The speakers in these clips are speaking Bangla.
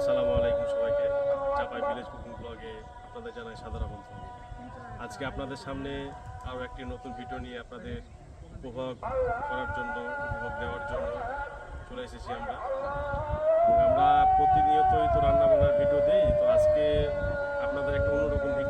আসসালামু আলাইকুম সবাইকে। চাপাই ভিলেজ কুকিং ব্লগে আপনাদের জানাই সাদর আমন্ত্রণ। আজকে আপনাদের সামনে আরও একটি নতুন ভিডিও নিয়ে আপনাদের উপভোগ করার জন্য, উপভোগ দেওয়ার জন্য চলে এসেছি আমরা। আমরা প্রতিনিয়তই তো রান্না বান্নার ভিডিও দিই, তো আজকে আপনাদের একটা অন্যরকম ভিডিও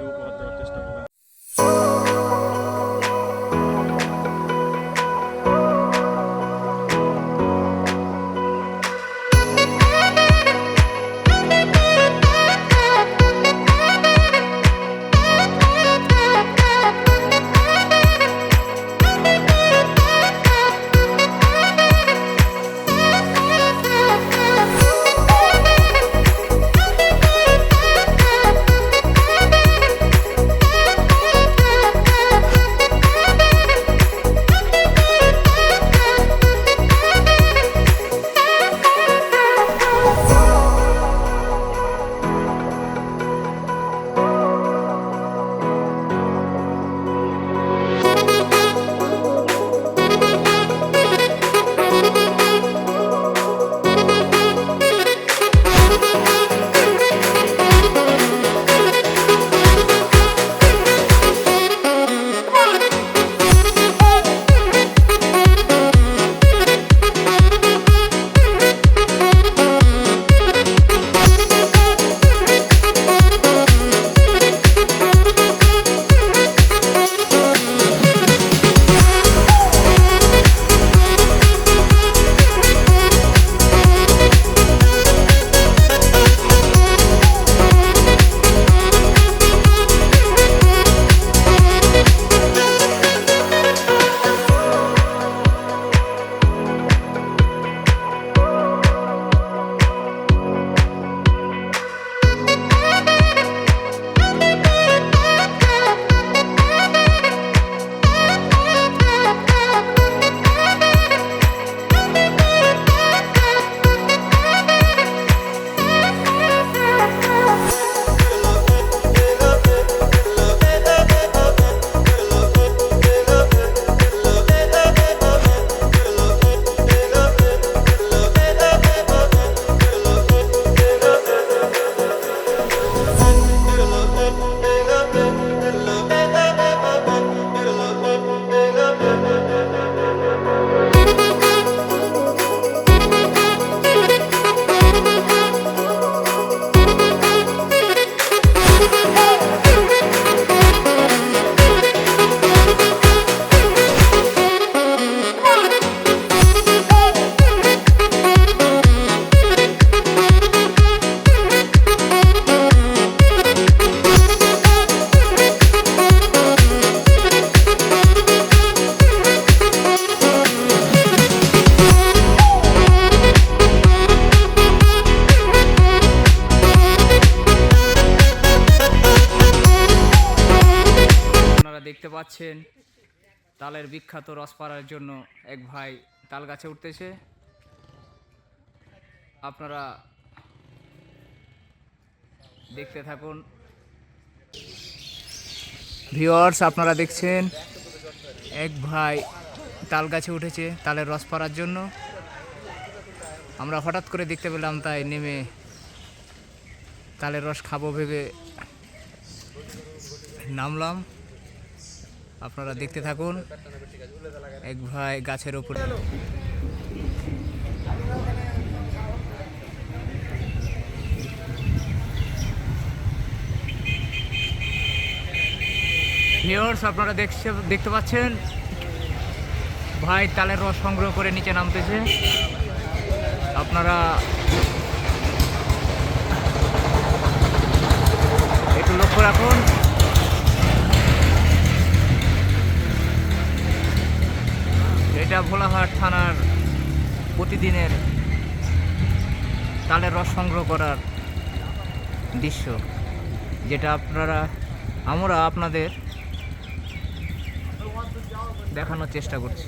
পাচ্ছেন। তালের বিখ্যাত রস পাড়ার জন্য এক ভাই তাল গাছে উঠতেছে। আপনারা দেখতে থাকুন। ভিওয়ার্স আপনারা দেখছেন, এক ভাই তাল গাছে উঠেছে তালের রস পাড়ার জন্য। আমরা হঠাৎ করে দেখতে পেলাম তাই নেমে তালের রস খাব ভেবে নামলাম। আপনারা দেখতে থাকুন। এক ভাই গাছের উপরে ভিওর্স আপনারা দেখছে, দেখতে পাচ্ছেন? ভাই তালের রস সংগ্রহ করে নিচে নামতেছে। আপনারা একটু লক্ষ্য রাখুন। এটা ভোলাহাট থানার প্রতিদিনের তালের রস সংগ্রহ করার দৃশ্য, যেটা আপনারা, আমরা আপনাদের দেখানোর চেষ্টা করছি।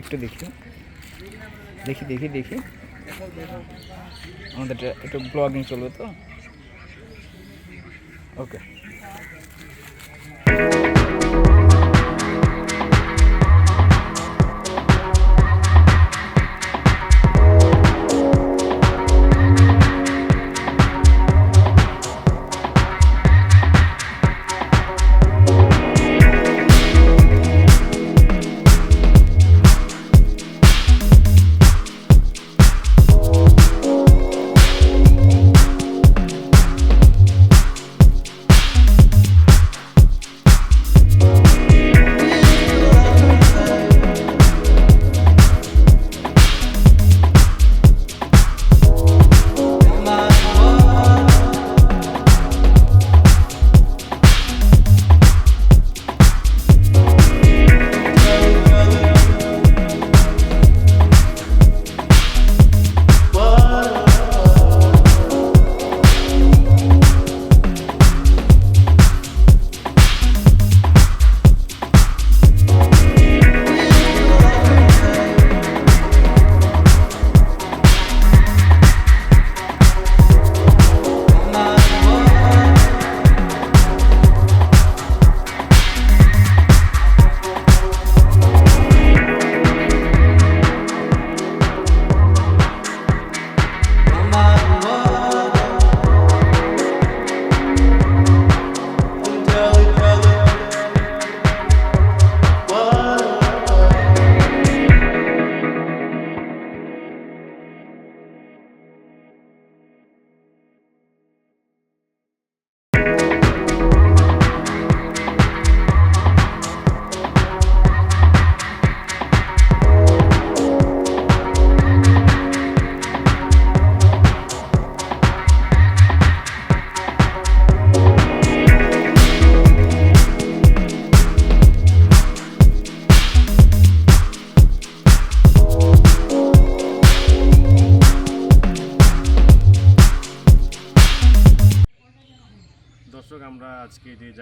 একটু দেখি। দেখি দেখি দেখি। আমাদের একটু ব্লগিং চলবে তো? ওকে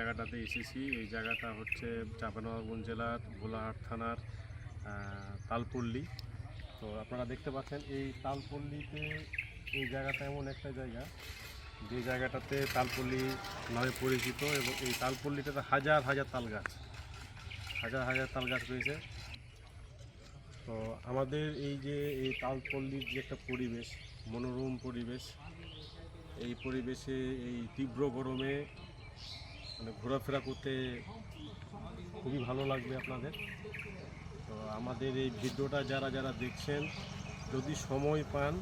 জায়গাটাতে এসেছি। এই জায়গাটা হচ্ছে চাঁপানবাবগঞ্জ জেলার ভোলাহাট থানার তালপল্লী। তো আপনারা দেখতে পাচ্ছেন, এই তালপল্লীতে এই জায়গাটা এমন একটা জায়গা, যে জায়গাটাতে তালপল্লী নামে পরিচিত এবং এই তালপল্লীটাতে হাজার হাজার তাল গাছ হাজার হাজার তাল গাছ রয়েছে। তো আমাদের এই যে এই তালপল্লীর যে একটা পরিবেশ, মনোরম পরিবেশ, এই পরিবেশে এই তীব্র গরমে মানে ঘোরাফেরা করতে খুবই ভালো লাগবে আপনাদের। তো আমাদের এই ভিডিওটা যারা যারা দেখছেন, যদি সময় পান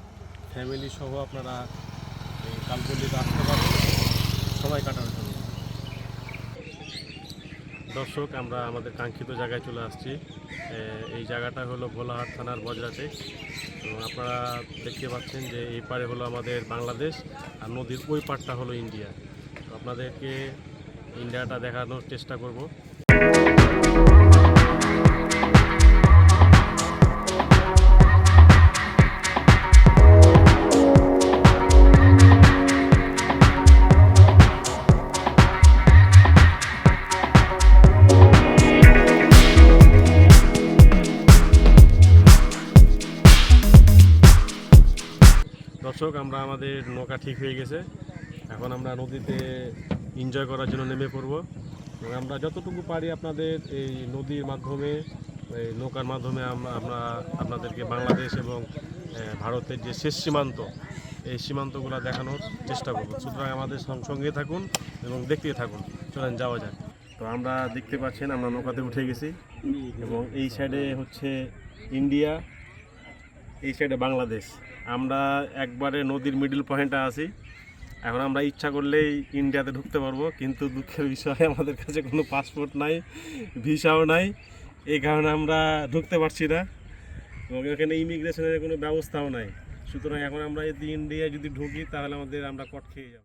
ফ্যামিলি সহ আপনারা এই কালপল্লিতে আসতে পারেন। সময় কাটার জন্য। দর্শক, আমরা আমাদের কাঙ্ক্ষিত জায়গায় চলে আসছি। এই জায়গাটা হলো ভোলাহাট থানার বজরাতে। তো আপনারা দেখতে পাচ্ছেন যে এই পারে হলো আমাদের বাংলাদেশ আর নদীর ওই পারটা হলো ইন্ডিয়া। তো আপনাদেরকে ইন্ডিয়াটা দেখানোর চেষ্টা করব। দর্শক আমরা আমাদের নৌকা ঠিক হয়ে গেছে। এখন আমরা নদীতে এনজয় করার জন্য নেমে পড়ব। এবং আমরা যতটুকু পারি আপনাদের এই নদীর মাধ্যমে, এই নৌকার মাধ্যমে আমরা আমরা আপনাদেরকে বাংলাদেশ এবং ভারতের যে শেষ সীমান্ত, এই সীমান্তগুলো দেখানোর চেষ্টা করব। সুতরাং আমাদের সঙ্গে থাকুন এবং দেখতে থাকুন। চলেন, যাওয়া যাক। তো আমরা দেখতে পাচ্ছেন, আমরা নৌকাতে উঠে গেছি এবং এই সাইডে হচ্ছে ইন্ডিয়া, এই সাইডে বাংলাদেশ। আমরা একবারে নদীর মিডিল পয়েন্টে আছি। এখন আমরা ইচ্ছা করলেই ইন্ডিয়াতে ঢুকতে পারব, কিন্তু দুঃখের বিষয়, আমাদের কাছে কোনো পাসপোর্ট নাই, ভিসাও নাই, এই কারণে আমরা ঢুকতে পারছি না এবং এখানে ইমিগ্রেশনের কোনো ব্যবস্থাও নাই। সুতরাং এখন আমরা যদি ইন্ডিয়ায় যদি ঢুকি, তাহলে আমাদের আমরা কট খেয়ে যাব।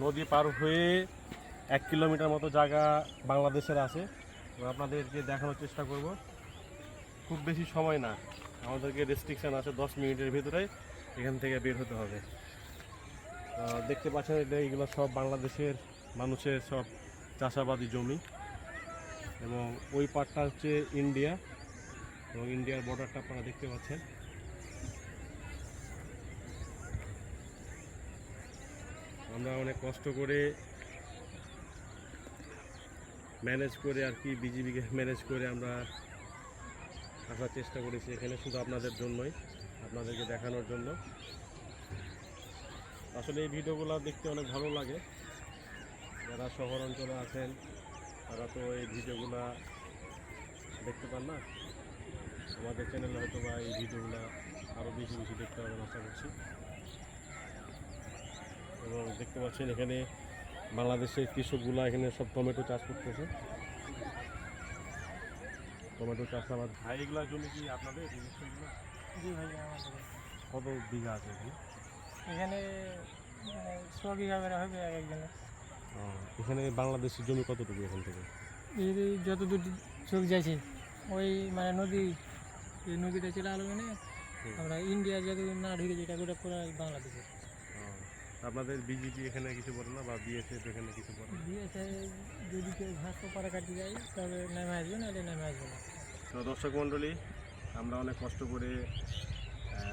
নদী পার হয়ে এক কিলোমিটার মতো জায়গা বাংলাদেশের আছে। আপনাদেরকে দেখানোর চেষ্টা করব। খুব বেশি সময় না। আমাদেরকে রেস্ট্রিকশান আছে দশ মিনিটের ভিতরে এখান থেকে বের হতে হবে। দেখতে পাচ্ছেন এটা এগুলো সব বাংলাদেশের মানুষের সব চাষাবাদি জমি। এবং ওই পার্টটা হচ্ছে ইন্ডিয়া এবং ইন্ডিয়ার বর্ডারটা আপনারা দেখতে পাচ্ছেন। আমরা অনেক কষ্ট করে ম্যানেজ করে আর কি বিজিবিকে ম্যানেজ করে আমরা আসার চেষ্টা করেছি এখানে শুধু আপনাদের জন্যই, আপনাদেরকে দেখানোর জন্য। আসলে এই ভিডিওগুলো দেখতে অনেক ভালো লাগে। যারা শহর অঞ্চলে আছেন, তারা তো এই ভিডিওগুলো দেখতে পান না। আমাদের চ্যানেলে হয়তো বা এই ভিডিওগুলো আরও বেশি বেশি দেখতে পাবেন, আশা করছি। এবং দেখতে পাচ্ছেন এখানে বাংলাদেশের কৃষকগুলো এখানে সব টমেটো চাষ করতেছে। টমেটো চাষাবাদ ভাই এগুলা জমি কি আপনাদের জি ভাই আমাদের। কত বিঘা আছে এখানে ছ বিঘা করে হবে এক একজনের। এখানে বাংলাদেশের জমি কতটুকু এখান থেকে? যত দূর চোখ যাচ্ছে ওই মানে নদী এই নদীটা চলে আলো মানে আমরা ইন্ডিয়া যত না ঢুকে যেটা গোটা পুরো বাংলাদেশের। আপনাদের বিজেপি এখানে কিছু বলে না বা বিএসএফ এখানে কিছু বলে না? দিয়েছে যদি কেউ ঘাস পাড়া কাটি যায় তবে নেমে আসবে নাহলে নেমে আসবে না তো দর্শক মণ্ডলী আমরা অনেক কষ্ট করে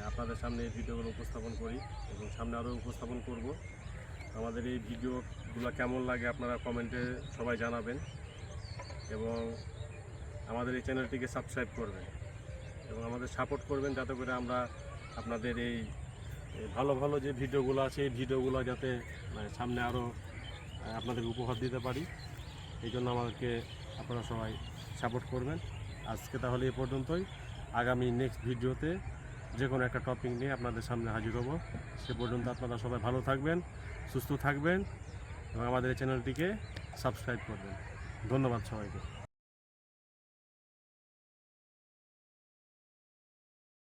আপনাদের সামনে এই ভিডিওগুলো উপস্থাপন করি এবং সামনে আরও উপস্থাপন করব আমাদের এই ভিডিওগুলো কেমন লাগে আপনারা কমেন্টে সবাই জানাবেন এবং আমাদের এই চ্যানেলটিকে সাবস্ক্রাইব করবেন এবং আমাদের সাপোর্ট করবেন যাতে করে আমরা আপনাদের এই ভালো ভালো যে ভিডিওগুলো আছে, এই ভিডিওগুলো যাতে মানে সামনে আরও আপনাদের উপহার দিতে পারি, এই জন্য আমাদেরকে আপনারা সবাই সাপোর্ট করবেন। আজকে তাহলে এ পর্যন্তই। আগামী নেক্সট ভিডিওতে যে কোনো একটা টপিক নিয়ে আপনাদের সামনে হাজির হব। সে পর্যন্ত আপনারা সবাই ভালো থাকবেন, সুস্থ থাকবেন এবং আমাদের এই চ্যানেলটিকে সাবস্ক্রাইব করবেন। ধন্যবাদ সবাইকে।